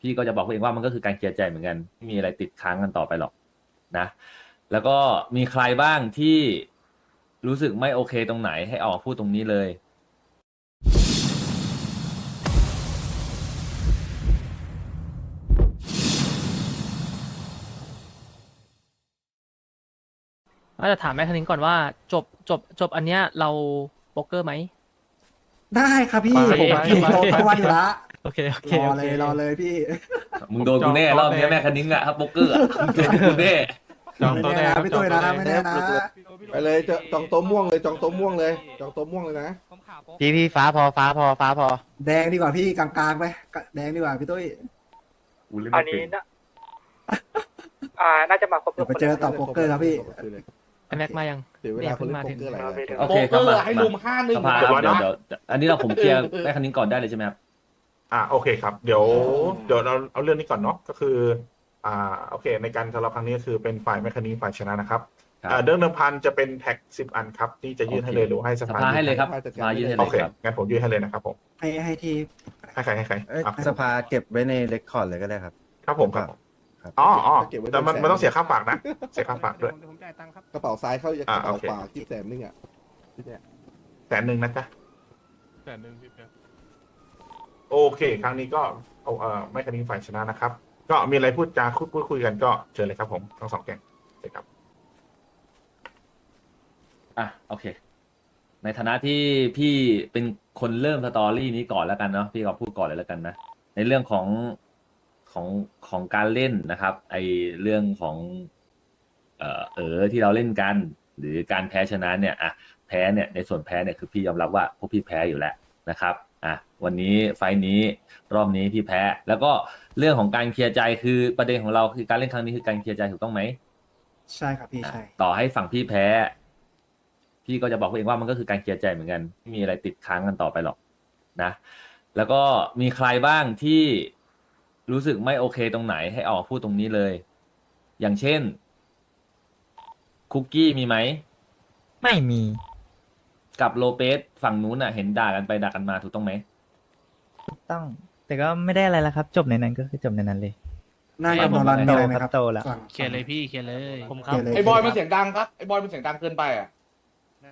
พี่ก็จะบอกตัวเองว่ามันก็คือการเคลียร์ใจเหมือนกันไม่มีอะไรติดค้างกันต่อไปหรอกนะ แล้วก็มีใครบ้างที่รู้สึกไม่โอเคตรงไหนให้ออกมาพูดตรงนี้เลยอาจจะถามแม่คณิงก่อนว่าจบจบจบอันเนี้ยเราโป๊กเกอร์ไหมได้ครับพี่ไปผมไปกินไปโตทุกวันอยู่ละ โอเคโอเครอโอเลเคยรอเลยพี่มึงโดนกูแน่รอบนี้แม่คันนิ้งอะครับโป๊กเกอร์อะมึงโดนกูแน่จองโต๊ะไม่แดแน่งนะพี่ตุ้ยนะไม่แน่นะไปเลยจะจองโต๊ะม่วงเลยจองโต๊ะม่วงเลยจองโต๊ะม่วงเลยนะพี่พี่ฟ้าพอฟ้าพอฟ้าพอ แดงดีกว่าพี่กลางๆไปแดงดีกว่าพี่ตุ้ยกูเล่นอัไม่นเป็นี้นนะอ่าน่าจะมาครบเดี๋ยวไปเจอต่อโป๊กเกอร์ครับพี่ไอแม็กมายังเดี๋ยวเวลาคนเล่นโป๊กเกอร์อะไรนะโอเคครับมาให้ลุมห้าหนึ่งสภาครับเดี๋ยวเดี๋ยวอันนี้เราผมเคลียร์แม่คันนิ้งก่อนได้เลยใช่ไหมครับ อ่าโอเคครับ เดี๋ยวเดี๋ยวเราเอาเรื่องนี้ก่อนเนาะก็คือ อ่าโอเค ในการสำหรับครั้งนี้ก็คือเป็นฝ่ายแมคคานีฝ่ายชนะนะครับครับ อ่าเรื่องเดิมพันจะเป็นแท็กสิบอันครับที่จะยื่นให้เลยหรือว่าให้สสภาภาให้เลยครับสภายื่นให้เลโอยเคครับงั้นผมยื่นให้เลยนะครับผมให้ให้ที่ให้ใครให้ใครเอ้ยอะสภาเก็บไว้ในเรคคอร์ดเลยก็ได้ครับ ครับผมครับครับอ๋ออ๋อเก็บไว้แต่มันแสน มันต้องเสียค่าฝากนะ เสียค่าฝากด้วยกระเป๋าซ้ายเข้ากอ่าระเป๋าโอเค ขวากี่แสนนึงอะที่เนี่ยแสนหนึ่งนะจ๊ะ แสนหนึ่งพี่เปียก โอเค ครั้งนี้ก็เอาเอ่อแมคคานีฝ่ายชนะนะครับ ก็มีอะไรพูดจาคุยพูดคุยกันก็เชิญเลยครับผมทั้งสองแก๊งเชิญครับ อะโอเค ในฐานะที่พี่เป็นคนเริ่มสตอรี่นี้ก่อนแล้วกันเนาะพี่ก็พูดก่อนเลยแล้วกันนะ ในเรื่องของของของการเล่นนะครับ ไอเรื่องของ เออเออที่เราเล่นกัน หรือการแพ้ชนะเนี่ยอะแพ้เนี่ยในส่วนแพ้เนี่ยคือพี่ยอมรับว่าพวกพี่แพ้อยู่แล้วนะครับ วันนี้ไฟล์นี้รอบนี้พี่แพ้ แล้วก็เรื่องของการเคลียร์ใจคือประเด็นของเราคือการเล่นครั้งนี้คือการเคลียร์ใจถูกต้องไหมใช่ครับพี่ใช่ต่อให้ฝั่งพี่แพ้ พี่ก็จะบอกตัวเองว่ามันก็คือการเคลียร์ใจเหมือนกันไม่มีอะไรติดค้างกันต่อไปหรอกนะ แล้วก็มีใครบ้างที่รู้สึกไม่โอเคตรงไหนให้ออกมาพูดตรงนี้เลย อย่างเช่น คุกกี้มีไหมไม่มี กับโลเปสฝั่งนู้นอะ เห็นด่ากันไปด่ากันมาถูกต้องไหม ต้อง แต่ก็ไม่ได้อะไรแล้วครับ จบในนั้นก็คือจบในนั้นเลยหน้ากับนอนรันมีอะไรไหมครับโตแล้ว ฝั่งเคลียร์เลยพี่เคลียร์เลยผมคเครับลียร์เลยไอ้บอยมันเสียงดังครับไอ้บอยมันเสียงดังเกินไปอะ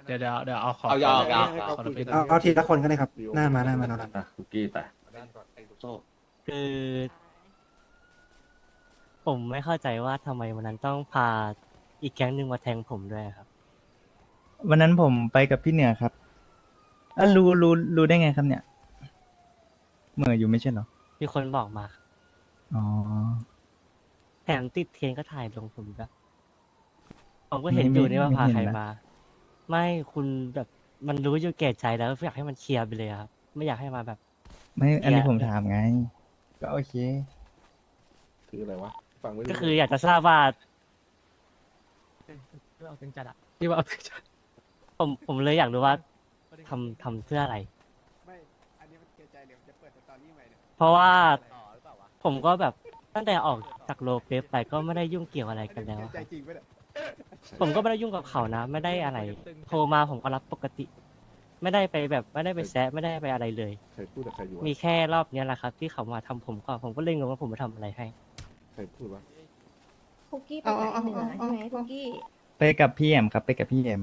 เดี๋ยวเดี๋ยวเดี๋ยวเอาขอเอายาวขเอาขให้เขาขอคุยปิดกันเอาเอาทีละคนก็ได้ครับ หน้ามาหน้ามานอนรันอะคุกกี้ไปคือผมไม่เข้าใจว่าทำไมวันนั้นต้องพาอีกแก๊งหนึ่งมาแทงผมด้วยครับ วันนั้นผมไปกับพี่เหนือครับอะรู้รู้รู้ได้ไงครับเนี่ย เหมื่ออยู่ไม่ใช่เหรอ มีคนบอกมาครับอ๋อ แถมติดเทรนก็ถ่ายลงผมด้วยผมก็เห็นอยู่นี่ว่าพาใครมา ไม่คุณแบบมันรู้อยู่แก่ใจแล้วอยากให้มันเคลียร์ไปเลยครับไม่อยากให้มาแบบ ไม่ อันนี้เนี่ยผมถามไง ก็โอเค คืออะไรวะ ฟังไม่รู้ก็คืออยากจะทราบว่าเอาถึงจัดอะพี่ว่าเอาถึงจัดผมผมเลยอยากรู้ว่าทำทำเพื่ออะไร เพราะว่าผมก็แบบตั้งแต่ออกจากโลเปฟไปก็ไม่ได้ยุ่งเกี่ยวอะไรกันแล้วอะครับผมก็ไม่ได้ยุ่งกับเขานะ ไม่ได้อะไรโทรมาผมก็รับปกติ ไม่ได้ไปแบบไม่ได้ไปแซะไม่ได้ไปอะไรเลยใครพูดกับใครอยู่วะมีแค่รอบเนี้ยแหละครับ ที่เขามาทำผมก่อนผมก็เลยงงว่าผมมาทำอะไรให้ใครพูดวะคุกกี้ไปเอาไหนเอาเหนือเอาใช่ไหมเอา คุกกี้ ไปกับพี่แอมครับไปกับพี่แอม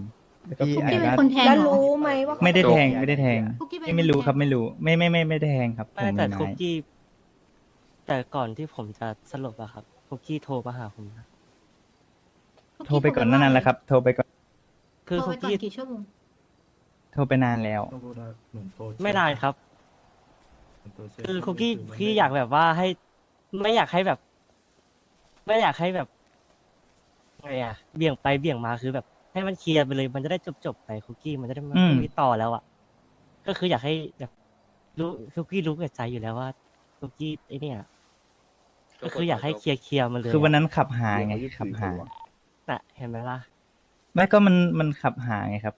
พี่คุกไอกี้เป็นรัสคนแทงแล้วรู้ไหมว่าเขาไม่ได้แทงไม่ได้แทงคุกกี้เป็นไม่ไม่รู้นแทงครับไม่รู้ไม่ไม่ไม่ไม่ได้แทงครับผไม่มแต่นายคุกกี้ แต่ก่อนที่ผมจะสลบอะครับคุกกี้โทรมาหาผมนะคุกโทรไปก่อนหนานั้นแหละครับโทรไปก่อนคือโทรคุไปกก่อนกี้กี่ชั่วโมงโทรไปนานแล้ว ไม่นานครับ คือคุกกี้พี่อยากแบบว่าให้ ไม่อยากให้แบบ ไม่อยากให้แบบไงอะเบี่ยงไปเบี่ยงมาคือแบบ ให้มันเคลียร์ไปเลยมันจะได้จบจบๆไปคุกกี้มันจะได้ไม่อืม ไม่มีต่อแล้วอะก็คืออยากให้แบบรู้คุกกี้รู้กับใจอยู่แล้วว่าคุกกี้ไอเนี่ยก็คืออยากให้เคลียร์เคลียร์มันเลยคือวันนั้นขับหาไงเดี๋ยวขับหา24คนวะน่ะเห็นไหมล่ะไม่ก็มันมันขับหาไงครับ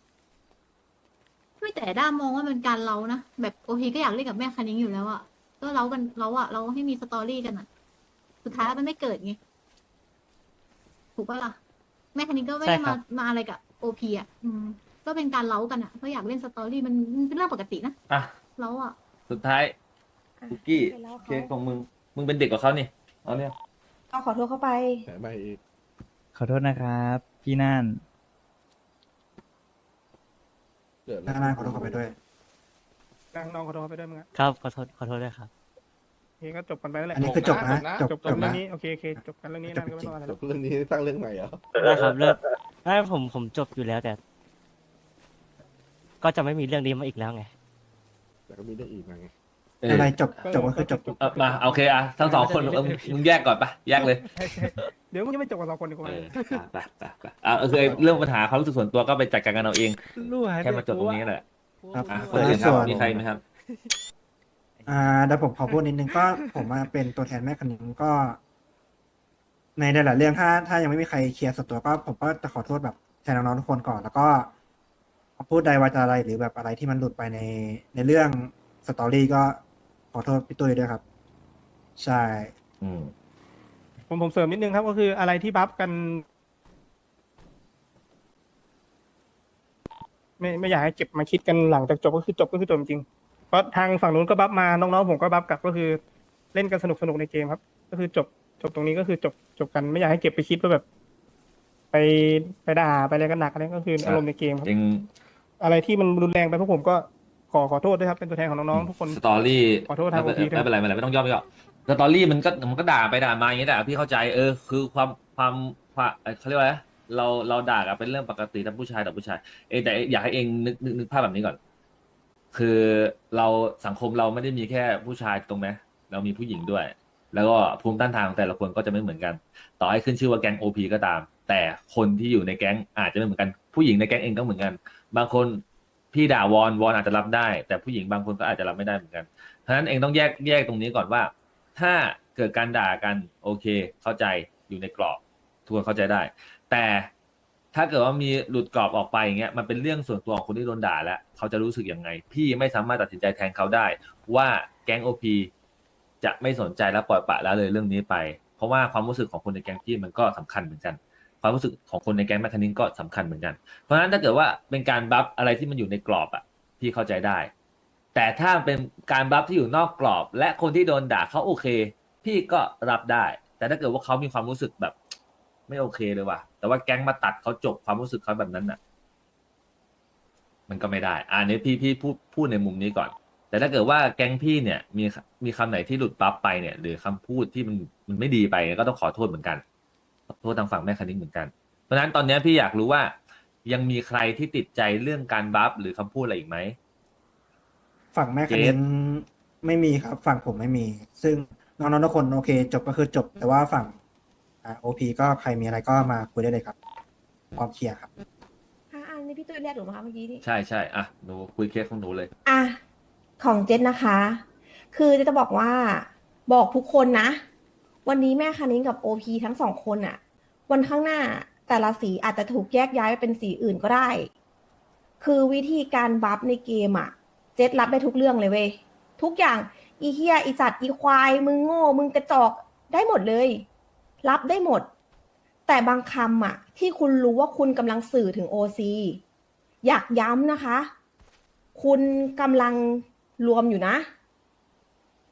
ไม่แต่ด้ามองว่ามันการเล้านะแบบโอเคก็อยากเล่นกับแม่คันนิ้งอยู่แล้วอะก็เล้ากันเล้าอะเราให้มีสตอรี่กันอะสุดท้ายมันไม่เกิดไงถูกปะล่ะ แม่คันนิ้งก็ไม่ใช่ได้ครัมาบ มาอะไรกับโอพีอะอืมก็เป็นการเล้ากันอะก็อยากเล่นสตอรี่มันมันเป็นเรื่องปกตินะอะ เล้าอะสุดท้ายคุกกี้ไปแล้วเขาเคสของมึง มึงเป็นเด็กกว่าเขานี่ เอาเนี่ย เอาขอโทษเข้าไปแถมไปอีกขอโทษนะครับ พี่น่านเกิดหน้าหน้าขอโทษเข้าไปด้วยน้องขอโทษไปด้วยมึงครับขอโทษขอโทษด้วยครับโอ เคก็จบกันไปแล้วแหละอันนี้คือจบนะจบจบจบเรื่อนะงนี้โอเคโอเคจบกันเรื่องนี้นั่นก็ไม่ต้องอะไรจแล้วบเรื่องนี้สร้างเรื่องใหม่เหรอได้ครับเลิกได้ผมผมจบอยู่แล้วแต่ ก็จะไม่มีเรื่องนี้มาอีกแล้วไง แต่ก็มีเรื่องอีกมาไงเอออะไรจบจบก็คือจบ เออมาโอเคอะทั้งสองคนเออมึงแยกก่อนปะแยกเลยเดี๋ยวมึงจะไม่จบกับสองคนดีกว่าเอออะไปไปไปอะเออคือไอ้เรื่องปัญหาความรู้สึกส่วนตัวก็ไปจัดการกันเอาเอง แค่มาจบตรงนี้แหละครับอะส่เปิวดนเลยครับส่วน มีใครไหมครับ อ่าเดี๋ยวผมขอพูดนิดนึงก็ ผมมาเป็นตัวแทนแม่คันนิงก็ ในหลายๆเรื่องถ้า ถ้ายังไม่มีใครเคลียร์ส่วนตัวก็ ผมก็จะขอโทษแบบแทนน้องๆทุกคนก่อน แล้วก็คำพูดใดวาจาอะไรหรือแบบอะไรที่มันหลุดไปในในเรื่องสตอรี่ก็ขอโทษพี่ตุ้ยด้วยครับ ใช่ อืม ผมผมเสริมนิดนึงครับก็คืออะไรที่บัฟกัน ไม่ไม่อยากให้เก็บมาคิดกันหลังจากจบก็คือจบก็คือจบจริง ๆเพราะทางฝั่งนู้นก็บัฟมาน้องๆผมก็บัฟกลับก็คือเล่นกันสนุกสนุกในเกมครับ ก็คือจบจบตรงนี้ก็คือจบจบกันไม่อยากให้เก็บไปคิดว่าแบบ ไปไปด่าไปอะไรกันหนักอะไรก็คือครับอารมณ์ในเกมครับจริงอะไรที่มันรุนแรงไปพวกผมก็ขอขอโทษด้วยครับเป็นตัวแทนของน้องๆทุกคนสตอรี่ขอโทษทางไม่เป็น OP ด้วยไม่เป็นไรไม่เป็นไรไม่ต้องย่อไม่ย่อสตอรี่มันก็มันก็ด่าไปด่ามาอย่างนี้แหละพี่เข้าใจเออคือความความความเอ่อเขาเรียกว่าอะไรเราเราด่ากันเป็นเรื่องปกติทั้งผู้ชายต่อผู้ชายเองแต่อยากให้เองนึกนึกนึกภาพแบบนี้ก่อน คือเราสังคมเราไม่ได้มีแค่ผู้ชายตรงไหมเรามีผู้หญิงด้วย แล้วก็ภูมิต้านทานของแต่ละคนก็จะไม่เหมือนกัน ต่อให้ขึ้นชื่อว่าแก๊งโอพีก็ตาม แต่คนที่อยู่ในแก๊งอาจจะไม่เหมือนกัน ผู้หญิงในแก๊งเองก็เหมือนกัน บางคนพี่ด่าวอนวอนอาจจะรับได้ แต่ผู้หญิงบางคนก็อาจจะรับไม่ได้เหมือนกันเพราะฉะนั้นเองต้องแยกแยกตรงนี้ก่อนว่า ถ้าเกิดการด่ากันโอเค เข้าใจอยู่ในกรอบทุกคนเข้าใจได้ แต่ ถ้าเกิดว่ามีหลุดกรอบออกไปอย่างเงี้ยมันเป็นเรื่องส่วนตัวของคนที่โดนด่าแล้วเขาจะรู้สึกยังไง พี่ไม่สามารถตัดสินใจแทนเขาได้ ว่าแก๊งโอพีจะไม่สนใจและปล่อยปละละเลยเรื่องนี้ไป เพราะว่าความรู้สึกของคนในแก๊งพี่มันก็สำคัญเหมือนกัน ความรู้สึกของคนในแก๊งแมคคานิงก็สำคัญเหมือนกัน เพราะฉะนั้นถ้าเกิดว่าเป็นการบัฟอะไรที่มันอยู่ในกรอบอะพี่เข้าใจได้ แต่ถ้าเป็นการบัฟที่อยู่นอกกรอบ และคนที่โดนด่าเขาโอเค พี่ก็รับได้ แต่ถ้าเกิดว่าเขามีความรู้สึกแบบ ไม่โอเคเลยว่ะ แต่ว่าแก๊งมาตัดเขาจบความรู้สึกเขาแบบนั้นน่ะ มันก็ไม่ได้อ่านี้พี่พี่พูดพูดในมุมนี้ก่อน แต่ถ้าเกิดว่าแก๊งพี่เนี่ย มีมีคำไหนที่หลุดปั๊บไปเนี่ย หรือคำพูดที่มันมันไม่ดีไปก็ต้องขอโทษเหมือนกันขอโทษทางฝั่งแม่คณิ้งเหมือนกัน เพราะฉะนั้นตอนนี้พี่อยากรู้ว่า ยังมีใครที่ติดใจเรื่องการบัฟหรือคำพูดอะไรอีกไหมฝั่งแม่คันนิงไม่มีครับ ฝั่งผมไม่มี ซึ่งน้องๆทุกคนโอเค จบก็คือจบ แต่ว่าฝั่ง อ่าโอพีก็ใครมีอะไรก็มาคุยได้เลยครับพร้อมเคลียร์ครับอะอันนี้พี่ตุ้ยเรียกหนูมาคะเมื่อกี้นี่ ใช่ใช่อะหนูคุยเคสของหนูเลย อะของเจนนะคะ คือเจนจะบอกว่าบอกทุกคนนะ วันนี้แม่คานิ้งกับโอพีทั้งสองคนอะวันข้างหน้าแต่ละสีอาจจะถูกแยกย้ายไปเป็นสีอื่นก็ได้ คือวิธีการบัฟในเกมอะเจ็ดรับได้ทุกเรื่องเลยเว้ยทุกอย่างอีเฮียอีจัดอีควายมึงโง่ มึงกระจอกได้หมดเลย รับได้หมด แต่บางคำอะที่คุณรู้ว่าคุณกำลังสื่อถึงโอซีอยากย้ำนะคะ คุณกำลังรวมอยู่นะ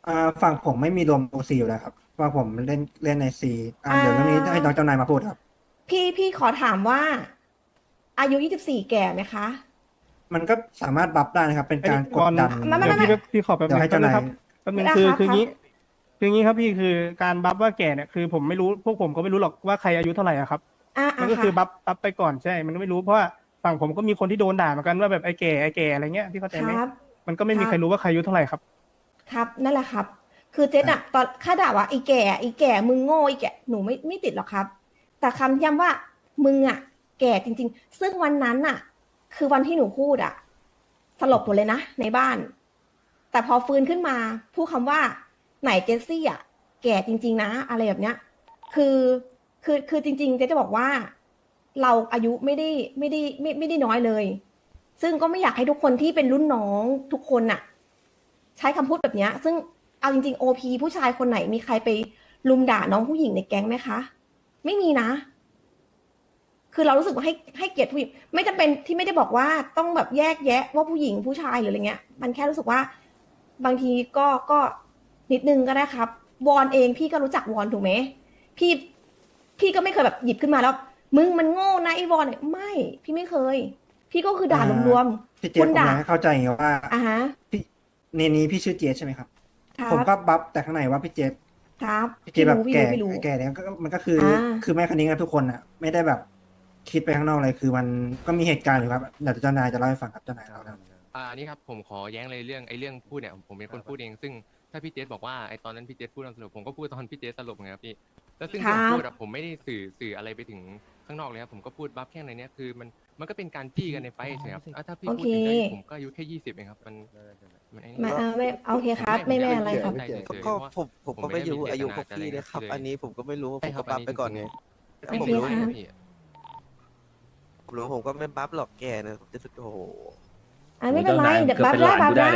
อ่าฝั่งผมไม่มีรวมโอซีอยู่แล้วครับฝั่งผมเล่นเล่นในซีอ่าเดี๋ยวเรื่องนี้ให้น้องเจ้านายมาพูดครับ พี่พี่ขอถามว่า อายุ 24 แก่ไหมคะ มันก็สามารถบัฟได้นะครับ เป็นการกดดัน ไม่ไม่เดี๋ยวพี่พี่ขอแป๊บเดี๋นึยวงให้เจ้านายครับแป๊บนึงไม่ได้คือครับ คือครับงี้คืองี้ครับพี่คือการบัฟว่าแก่เนี่ยคือผมไม่รู้พวกผมก็ไม่รู้หรอกว่าใครอายุเท่าไหร่อะครับ อ่ามัอ่านก็คือค่ะบัฟบัฟไปก่อนใช่ มันไม่รู้เพราะว่าฝั่งผมก็มีคนที่โดนด่าเหมือนกันว่าแบบไอ้แก่ไอ้แก่อะไรเงี้ยพี่เข้าใจไหมครับ มันก็ไม่มีครับใครรู้ว่าใครอายุเท่าไหร่ครับ ครับนั่นแหละครับ คือเจ๊อะตอนข้าด่าว่าไอ้แก่ไอ้แก่มึงโง่ไอ้แก่หนูไม่ไม่ติดหรอกครับ แต่คำย้ำว่ามึงอะแก่จริง ๆ ซึ่งวันนั้นอะคือวันที่หนูพูดอะสลบหมดเลยนะในบ้าน แต่พอฟื้นขึ้นมาพูดคำว่า ไหนเจสซี่อะแก่จริง ๆ นะ อะไรแบบเนี้ย คือคือคือจริงๆเจ๊จะบอกว่า เราอายุไม่ได้ไม่ได้ไม่ไม่ได้น้อยเลย ซึ่งก็ไม่อยากให้ทุกคนที่เป็นรุ่นน้องทุกคนน่ะ ใช้คำพูดแบบเนี้ย ซึ่งเอาจริงๆโอพีผู้ชายคนไหนมีใครไปลุมด่าน้องผู้หญิงในแก๊งไหมคะ ไม่มีนะ คือเรารู้สึกว่าให้ให้เกียรติผู้หญิง ไม่จำเป็นที่ไม่ได้บอกว่าต้องแบบแยกแยะว่าผู้หญิงผู้ชายหรืออะไรเงี้ย มันแค่รู้สึกว่า บางทีก็ก็ นิดนึงก็ได้ครับ วอนเองพี่ก็รู้จักวอนถูกไหมพี่พี่ก็ไม่เคยแบบหยิบขึ้นมาแล้ว มึงมันโง่นะไอ้วอนเนี่ยไม่ พี่ไม่เคย พี่ก็คือด่ารวมพี่ๆเจคุสณผมด่าอยากให้เข้าใจอย่างเงี้ยว่าอะฮะพี่ในนี้พี่ชื่อเจสใช่ไหมครับ ครับผมก็บัฟแต่ข้างในว่าพี่เจสครับพี่เจสแบบพี่แก่รู้พี่รู้ แก่เนี่ยก็มันก็คืออา คือแม่คันนิ้งกับทุกคนอะ ไม่ได้แบบคิดไปข้างนอกเลยคือมันก็มีเหตุการณ์อยู่ครับเดี๋ยวเจ้านายจะเล่าให้ฟังครับเจ้านายเราแล้ว อ่านี่ครับผมขอแย้งเลยเรื่องไอ้เรื่องพูดเนี่ยผมเป็นคนพูดเองซึ่ง ถ้าพี่เจษบอกว่าไอ้ตอนนั้นพี่เจษพูดตอนสรุปผมก็พูดตอนพี่เจษสรุปไงครับพี่แล้วซึ่งครัผมบพูดอะผมไม่ได้สื่อสื่ออะไรไปถึงข้างนอกเลยครับผมก็พูดบัฟแค่ในเนี้ยคือมันมันก็เป็นการจี้กันในไฟท์ใช่ไหมครับอะถ้าพี่พูดถึงได้ผมก็อายุแค่ยี่สิบเองครับมันมันไอ้นี่ไม่เอาไม่โอเคครับ ไม่ไม่อะไรครับใช่เฉยๆก็เพราะว่าผมผมก็ไม่รู้อายุพวกพี่นะครับ อันนี้ผมก็ไม่รู้ผมก็บัฟไปก่อนไงไม่โอผมเครู้ครับพี่ผมรู้ผมก็ไม่บัฟหรอกแกนะผมจะสุดโอ้โหอะไม่เป็นไรเจ้านายเดี๋ยวเกือบบัฟเป็นได้หลานบัฟกูได้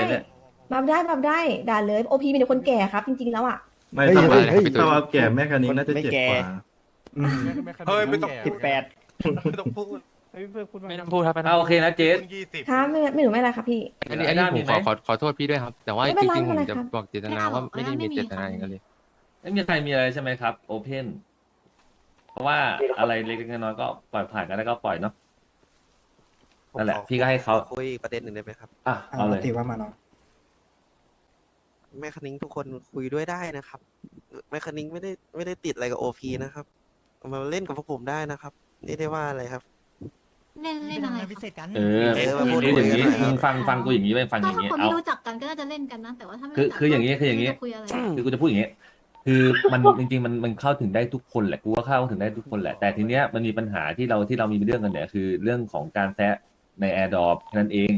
ได้เลยเนี่ยบัฟได้บัฟได้ด่าเลยโอพีมีแต่คนแก่ครับ จริงๆแล้วอะไม่ต้องเฮ้ยเฮ้ย ถ้าว่าแก่แม่คันนิ้งน่าจะเจ็บกว่าอืมเฮ้ยไม่ต้อง สิบแปดไม่ต้องพูดเฮ้ยเพื่อนพูดว่าไม่ต้องพูดครับไม่ต้เอาองโอเคนะเจส ยี่สิบครับไม่ไม่หนูไม่อะไรครับพี่ อันนี้อันนี้ไอ้ด้าผมมีไหขมอขอขอโทษพี่ด้วยครับ แต่ว่าไม่จเป็นไรริงๆผมไม่เป็นไรจะครับ บอกเจตนาว่าไม่ได้มีเจตนาอย่างนั้นเลย ไม่มีใครมีอะไรใช่ไหมครับ โอเพนเพราะว่าอะไรเล็กๆน้อยๆก็ปล่อยผ่านกันแล้วก็ปล่อยเนาะนั่นแหละผมขอพี่ก็ให้เขาขอคุยอีกประเด็นหนึ่งได้ไหมครับ อะเอาเอาเลยติว่ามาเนาะ แม่คณิ้งทุกคนคุยด้วยได้นะครับ แม่คณิ้งไม่ได้ไม่ได้ติดอะไรกับโอพีนะครับเอามาเล่นกับพวกผมได้นะครับ นี่ได้ว่าอะไรครับ เล่นเล่นอะไรพิเศษกัน เออเออมาพูดคืออย่างนี้คุยกันหน่อยมึงฟังฟังกูอย่างนี้ไปฟังอถ้าย่างถ้านี้คนเอาที่รู้จักกันก็น่าจะเล่นกันนะ แต่ว่าถ้าไม่คือรู้จักคืออย่างนี้คืออย่างนี้ นี้คุยอะไร คือกูจะพูดอย่างนี้ คือมันจริงๆมันมันเข้าถึงได้ทุกคนแหละกูก็เข้าถึงได้ทุกคนแหละแต่ทีเนี้ยมันมีปัญหาที่เราที่เรามีเรื่องกันเนี่ยคือเรื่องของการแซะในแอร์ดอปนั่นเอง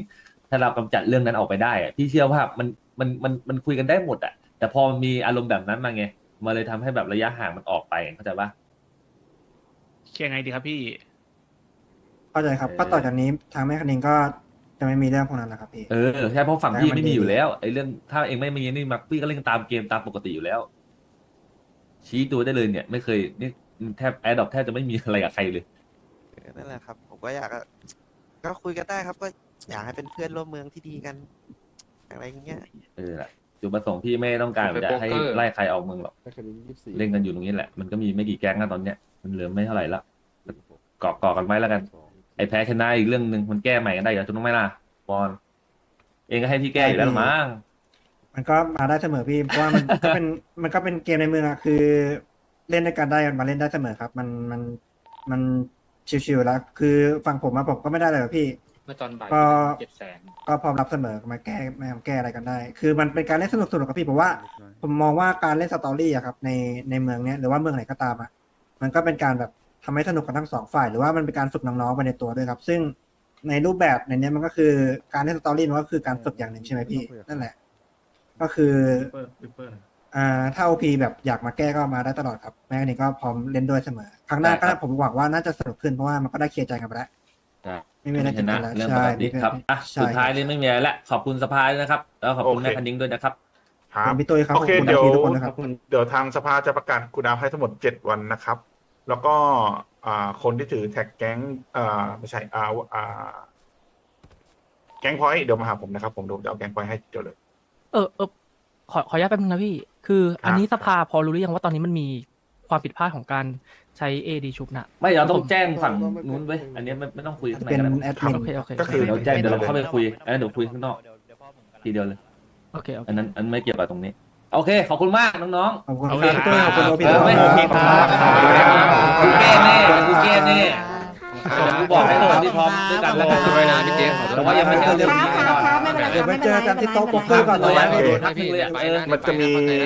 ถ้าเรากำจัดเรื่องนั้นออกไปได้อะพี่เชื่อว่ามัน มันมันมันคุยกันได้หมดอะแต่พอมันมีอารมณ์แบบนั้นมาไงมาเลยทำให้แบบระยะห่างมันออกไปเข้าใจปะ เคลียร์ไงดีครับพี่ เข้าใจครับเออ ก็ต่อจากนี้ทางแม่คันนิ้งก็จะไม่มีเรื่องพวกนั้นแล้วครับพี่ เออใช่เพราะฝั่งพี่แต่มันไม่มีอยู่ดีแล้วไอ้เรื่องถ้าเองไม่มีนี่มาพี่ก็เล่นตามเกมตามปกติอยู่แล้ว ชี้ตัวได้เลยเนี่ย ไม่เคยนี่แทบแอร์ดอปแทบจะไม่มีอะไรกับใครเลย นั่นแหละครับ ผมก็อยากจะก็คุยกันได้ครับ ก็อยากให้เป็นเพื่อนร่วมเมืองที่ดีกัน อะไรอย่างเงี้ยเออแหละจุดประสงค์พี่ไม่ต้องการจะให้ไล่ใครออกเมืองหรอกแม่คันนิ้งยี่สิบสี่เล่นกันอยู่ตรงนี้แหละ มันก็มีไม่กี่แก๊งนะตอนเนี้ย มันเหลือไม่เท่าไหร่ละเกาะเกาะกันไว้แล้วกัน ไอ้แพ้ชนะอีกเรื่องหนึ่งมันแก้ใหม่กันได้อยู่ถูกไหมล่ะบอลเองก็ให้พี่แก้อยู่แล้วละมั้ง มันก็มาได้เสมอพี่เพราะว่ามัน ก็เป็นมันก็เป็นเกมในเมืองอะคือ เล่นด้วยกันได้มาเล่นได้เสมอครับ มันมันมันชิวๆแล้ว คือฝั่งผมมาผมก็ไม่ได้เลยหรอกพี่ เมื่อตอนบ่ายก็ เจ็ดแสนก็พร้อมรับเสมอมาแก้มาแก้อะไรกันได้ คือมันเป็นการเล่นสนุกสนุกกับพี่ผมว่า ผมมองว่าการเล่นสตอรี่อะครับในในเมืองเนี้ยหรือว่าเมืองไหนก็ตามอะมันก็เป็นการแบบทำให้สนุกกันทั้งสองฝ่าย หรือว่ามันเป็นการฝึกน้องๆไปในตัวด้วยครับ ซึ่งในรูปแบบในเนี้ยมันก็คือการเล่นสตอรี่มันก็คือการฝึกอย่างหนึ่งใช่ไหมพี่นั่นแหละ ก็คืออ่าถ้าโอพีแบบอยากมาแก้ก็มาได้ตลอดครับแม่นี่ก็พร้อมเล่นด้วยเสมอครั้งหน้าก็ผมหวังว่าน่าจะสนุกขึ้นเพราะว่ามันก็ได้เคลียร์ใจกันไปแล้วใช่ ไม่มีอะไรชติดนะกันแล้วเรื่องปใช่กติครับอะใช่สุดท้ายนี่ไม่มีอะไรละขอบคุณสภาด้วยนะครับ แล้วขอบคุณโอเคแม่คันนิ้งด้วยนะครับครัขอบบ คุณพี่ตุ้ยครับโอเคขอบคุณเดี๋ยวพี่ทุกคนนะครับ เดี๋ยวทางสภาจะประกาศคูลดาวน์ให้ทั้งหมดเจ็ดวันนะครับ แล้วก็อ่าคนที่ถือแท็กแก๊งอ่าไม่ใช่อ่าอ่าแก๊งพอยต์เดี๋ยวมาหาผมนะครับผมเดี๋ยวจะเอาแก๊งพอยต์ให้เดี๋ยวเลย เออเออขอขออนุญาตแป๊บนึงนะพี่ คือ อันนี้คสรับภาพอรู้หรือยังว่าตอนนี้มันมีความผิดพลาดของการ ใช้ AD ชุบน่ะ ไม่เราต้องแจ้งฝั่งนู้นเว้ยอันนี้ไม่ไม่ต้องคุยข้างในเป็นก็ได้แอดมิน โอเค โอเค ก็คือ เดี๋ยวแจ้งเดี๋ยวเราเข้าไปคุยอันนั้นเดี๋ยวคุยข้างนอกทีเดียวเลย โอเค โอเค อันนั้นอันไม่เกี่ยวกับตรงนี้ โอเค ขอบคุณมากน้องขอบคุณโอคเครับพี่ตุ้ยขอบคุณพี่เอตุ้อย ไม่ครับกูแก้แน่กูแก้แน่เดี๋ยวกูบอกให้ตอนที่พร้อมด้วยกันแล้วกันขอบคุณนะพี่เจขอโทษ แต่ว่ายังไม่ใช่เรื่องครับนี้ครับครับไม่เป็นไรครับเดี๋ยวไปไม่เป็นเจไรอกันที่โต๊ะไม่โป๊กเกเป็อนร์ก่อน เราเลยยังนะไม่โดนทักเลยอะเออมันจะมีไร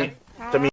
จะมี